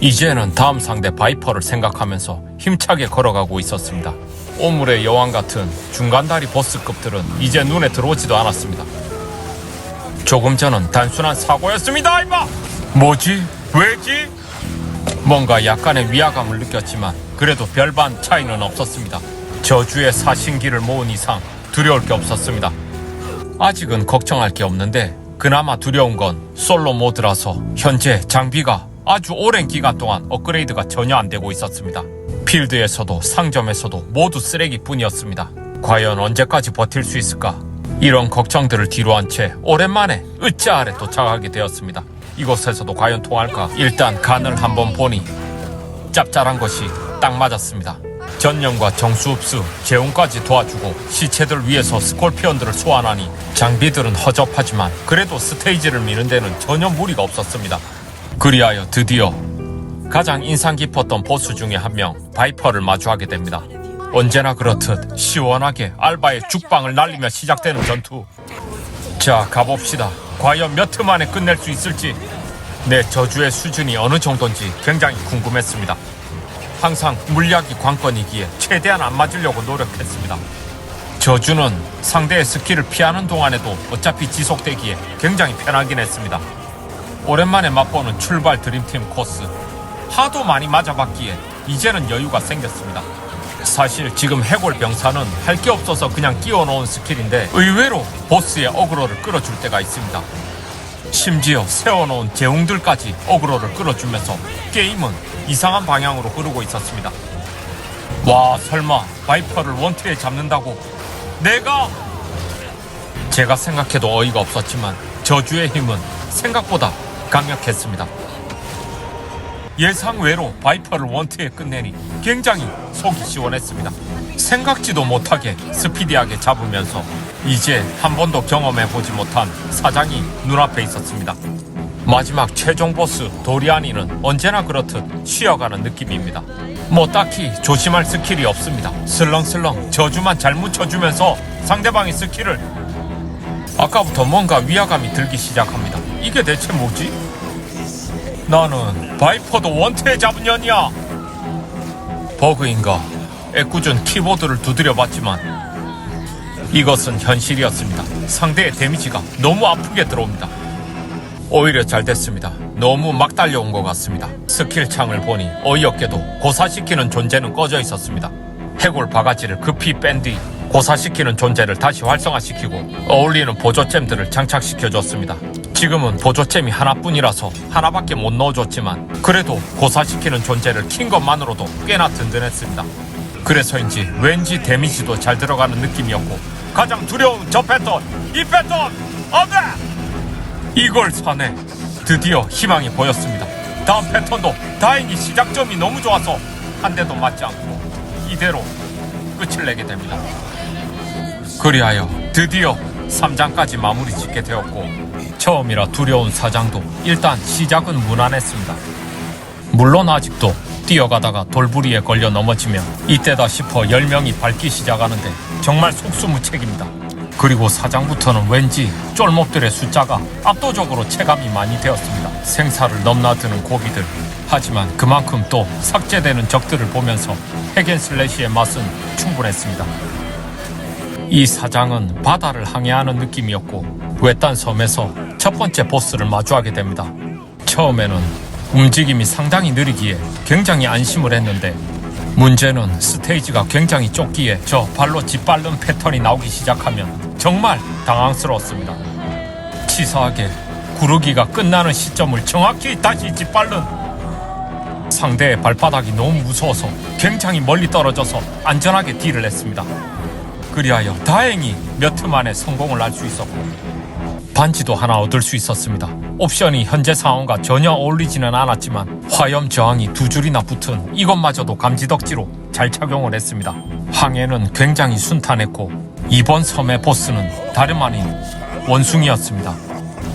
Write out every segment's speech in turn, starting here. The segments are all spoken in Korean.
이제는 다음 상대 바이퍼를 생각하면서 힘차게 걸어가고 있었습니다. 오물의 여왕 같은 중간다리 보스급들은 이제 눈에 들어오지도 않았습니다. 조금 전은 단순한 사고였습니다, 이봐! 뭐지? 왜지? 뭔가 약간의 위화감을 느꼈지만 그래도 별반 차이는 없었습니다. 저주의 사신기를 모은 이상 두려울 게 없었습니다. 아직은 걱정할 게 없는데 그나마 두려운 건 솔로 모드라서 현재 장비가 아주 오랜 기간 동안 업그레이드가 전혀 안 되고 있었습니다. 필드에서도 상점에서도 모두 쓰레기뿐이었습니다. 과연 언제까지 버틸 수 있을까? 이런 걱정들을 뒤로 한 채 오랜만에 으짜아래 도착하게 되었습니다. 이곳에서도 과연 통할까? 일단 간을 한번 보니 짭짤한 것이 딱 맞았습니다. 전령과 정수흡수, 재운까지 도와주고 시체들 위에서 스콜피언들을 소환하니 장비들은 허접하지만 그래도 스테이지를 미는 데는 전혀 무리가 없었습니다. 그리하여 드디어 가장 인상 깊었던 보스 중에 한 명 바이퍼를 마주하게 됩니다. 언제나 그렇듯 시원하게 알바의 죽방을 날리며 시작되는 전투. 자 가봅시다. 과연 몇 트 만에 끝낼 수 있을지 내 저주의 수준이 어느 정도인지 굉장히 궁금했습니다. 항상 물약이 관건이기에 최대한 안 맞으려고 노력했습니다. 저주는 상대의 스킬을 피하는 동안에도 어차피 지속되기에 굉장히 편하긴 했습니다. 오랜만에 맛보는 출발 드림팀 코스. 하도 많이 맞아봤기에 이제는 여유가 생겼습니다. 사실 지금 해골 병사는 할 게 없어서 그냥 끼워놓은 스킬인데 의외로 보스의 어그로를 끌어줄 때가 있습니다. 심지어 세워놓은 제웅들까지 어그로를 끌어주면서 게임은 이상한 방향으로 흐르고 있었습니다. 와 설마 바이퍼를 원투에 잡는다고 내가 제가 생각해도 어이가 없었지만 저주의 힘은 생각보다 강력했습니다. 예상 외로 바이퍼를 원투에 끝내니 굉장히 속이 시원했습니다. 생각지도 못하게 스피디하게 잡으면서 이제 한 번도 경험해보지 못한 사장이 눈앞에 있었습니다. 마지막 최종 보스 도리아니는 언제나 그렇듯 쉬어가는 느낌입니다. 뭐 딱히 조심할 스킬이 없습니다. 슬렁슬렁 저주만 잘 묻혀주면서 상대방의 스킬을 아까부터 뭔가 위화감이 들기 시작합니다. 이게 대체 뭐지? 나는 바이퍼도 원태에 잡은 년이야. 버그인가? 애꿎은 키보드를 두드려봤지만 이것은 현실이었습니다. 상대의 데미지가 너무 아프게 들어옵니다. 오히려 잘 됐습니다. 너무 막 달려온 것 같습니다. 스킬 창을 보니 어이없게도 고사시키는 존재는 꺼져 있었습니다. 해골 바가지를 급히 뺀 뒤 고사시키는 존재를 다시 활성화시키고 어울리는 보조잼들을 장착시켜줬습니다. 지금은 보조잼이 하나뿐이라서 하나밖에 못 넣어줬지만 그래도 고사시키는 존재를 킨 것만으로도 꽤나 든든했습니다. 그래서인지 왠지 데미지도 잘 들어가는 느낌이었고 가장 두려운 저 패턴 이 패턴 안돼 이걸 사네 드디어 희망이 보였습니다. 다음 패턴도 다행히 시작점이 너무 좋아서 한 대도 맞지 않고 이대로 끝을 내게 됩니다. 그리하여 드디어 3장까지 마무리 짓게 되었고 처음이라 두려운 사장도 일단 시작은 무난했습니다 물론 아직도 뛰어가다가 돌부리에 걸려 넘어지면 이때다 싶어 10명이 밟기 시작하는데 정말 속수무책입니다. 그리고 사장부터는 왠지 쫄목들의 숫자가 압도적으로 체감이 많이 되었습니다. 생사를 넘나드는 고비들. 하지만 그만큼 또 삭제되는 적들을 보면서 핵앤슬래시의 맛은 충분했습니다. 이 사장은 바다를 항해하는 느낌이었고 외딴 섬에서 첫 번째 보스를 마주하게 됩니다. 처음에는 움직임이 상당히 느리기에 굉장히 안심을 했는데 문제는 스테이지가 굉장히 좁기에 저 발로 짓밟는 패턴이 나오기 시작하면 정말 당황스러웠습니다. 치사하게 구르기가 끝나는 시점을 정확히 다시 짓밟는 상대의 발바닥이 너무 무서워서 굉장히 멀리 떨어져서 안전하게 딜을 했습니다. 그리하여 다행히 몇트 만에 성공을 할 수 있었고 반지도 하나 얻을 수 있었습니다. 옵션이 현재 상황과 전혀 어울리지는 않았지만 화염 저항이 두 줄이나 붙은 이것마저도 감지덕지로 잘 착용을 했습니다. 항해는 굉장히 순탄했고 이번 섬의 보스는 다름 아닌 원숭이였습니다.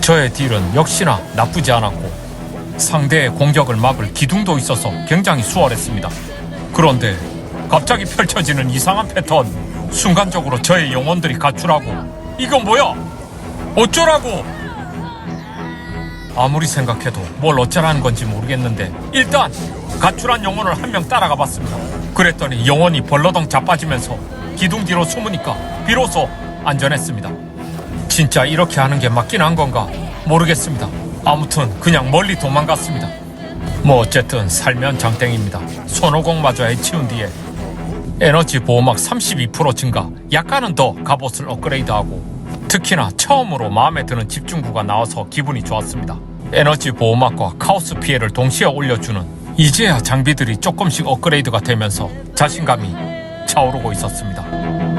저의 딜은 역시나 나쁘지 않았고 상대의 공격을 막을 기둥도 있어서 굉장히 수월했습니다. 그런데 갑자기 펼쳐지는 이상한 패턴 순간적으로 저의 영혼들이 가출하고 이건 뭐야? 어쩌라고? 아무리 생각해도 뭘 어쩌라는 건지 모르겠는데 일단 가출한 영혼을 한 명 따라가 봤습니다. 그랬더니 영혼이 벌러덩 자빠지면서 기둥 뒤로 숨으니까 비로소 안전했습니다. 진짜 이렇게 하는 게 맞긴 한 건가 모르겠습니다. 아무튼 그냥 멀리 도망갔습니다. 뭐 어쨌든 살면 장땡입니다. 손오공마저 해치운 뒤에 에너지 보호막 32% 증가, 약간은 더 갑옷을 업그레이드하고 특히나 처음으로 마음에 드는 집중구가 나와서 기분이 좋았습니다. 에너지 보호막과 카오스 피해를 동시에 올려주는 이제야 장비들이 조금씩 업그레이드가 되면서 자신감이 차오르고 있었습니다.